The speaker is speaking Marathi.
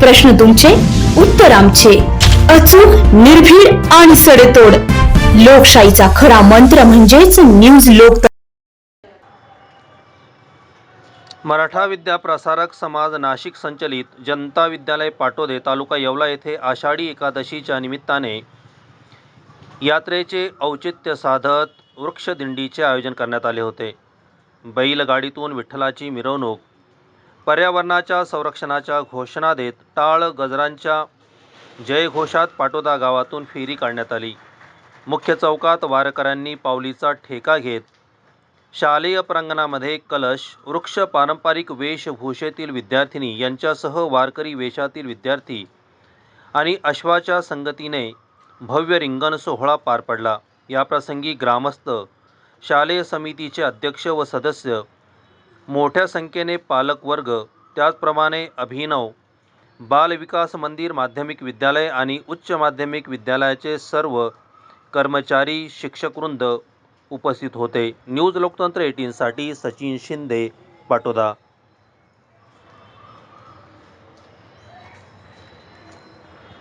प्रश्न तुमचे उत्तर आमचे. अचूक निर्भीड आणि सडेतोड. लोकशाहीचा खरा मंत्र म्हणजेच न्यूज लोक मराठा विद्या प्रसारक समाज नाशिक संचलित जनता विद्यालय पाटोदे तालुका येवला येथे आषाढी एकादशीच्या निमित्ताने यात्रेचे औचित्य साधत वृक्षदिंडीचे आयोजन करण्यात आले होते. बैलगाडीतून विठ्ठलाची मिरवणूक पर्यावरणाच्या संरक्षणाच्या घोषणा देत टाळ गजरांच्या जयघोषात पाटोदा गावातून फेरी काढण्यात आली. मुख्य चौकात वारकऱ्यांनी पावलीचा ठेका घेत शालेय प्रांगणामध्ये कलश वृक्ष पारंपरिक वेशभूषेतील विद्यार्थिनी यांच्यासह वारकरी वेशातील विद्यार्थी आणि अश्वाच्या संगतीने भव्य रिंगण सोहळा पार पडला. याप्रसंगी ग्रामस्थ शालेय समितीचे अध्यक्ष व सदस्य मोठ्या संख्येने पालकवर्ग त्याचप्रमाणे अभिनव बालविकास मंदिर माध्यमिक विद्यालय आणि उच्च माध्यमिक विद्यालयाचे सर्व कर्मचारी शिक्षकवृंद उपस्थित होते. न्यूज लोकतंत्र एटीनसाठी सचिन शिंदे पाटोदा.